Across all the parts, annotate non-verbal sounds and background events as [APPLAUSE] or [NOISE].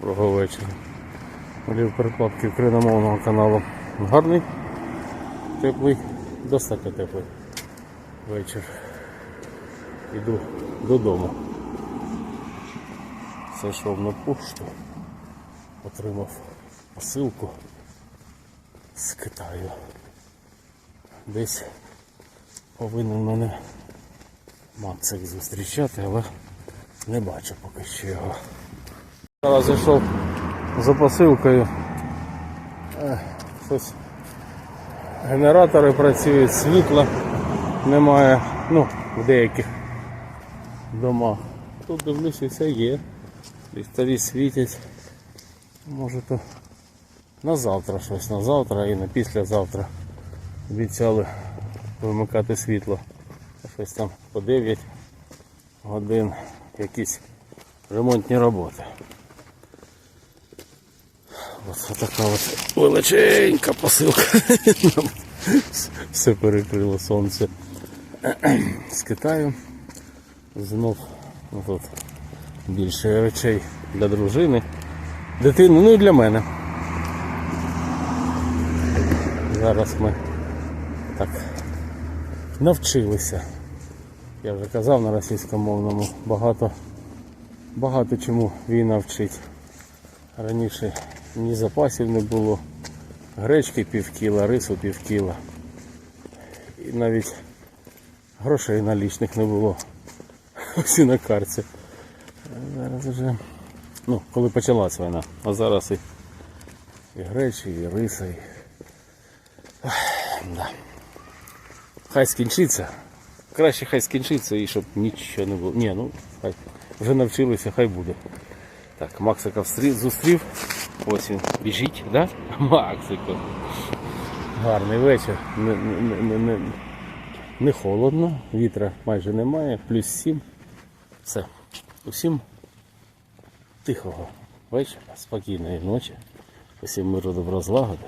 Доброго вечора. Олів перекладки україномовного каналу. Гарний, теплий, достатньо теплий вечір. Іду додому. Зайшов на пошту, отримав посилку з Китаю. Десь повинен мене Максик зустрічати, але не бачу поки що його. Зараз зайшов за посилкою. Е, Щось генератори працюють, світла немає, ну, в деяких домах. Тут дивлюся, все є. Ліхтарі світять. Може то на завтра щось, на завтра і на післязавтра обіцяли вимикати світло. Щось там по 9 годин якісь ремонтні роботи. Ось така от величенька посилка. Все перекрило сонце з Китаю. Знов тут більше речей для дружини, дитини, ну і для мене. Зараз ми так навчилися. Я вже казав на російськомовному багато, багато чому війна вчить. Раніше ні запасів не було, гречки пів кіла, рису пів кіла. І навіть грошей налічних не було. [LAUGHS] Всі на карті. А Зараз вже, ну, коли почалась війна, а зараз і, і гречі, і риса, і. Да. Хай скінчиться. Краще хай скінчиться і щоб нічого не було. Ні, ну хай вже навчилися, хай буде. Так, Максика зустрів. Ось він біжить, да? [LAUGHS] Максико. Гарний вечір. Не, не, не, не, холодно, вітра майже немає, плюс 7. Все. Усім тихого вечора, спокійної ночі. Усім миру добра злагоди.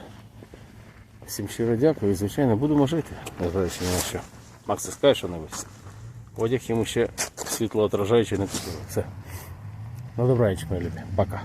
Всім щиро дякую і, звичайно, будемо жити, незважаючи на що. Макс, скажеш що-небудь? Одяг йому ще світлоотражаючий не купили. Все. Ну добраніч, мої любі. Пока.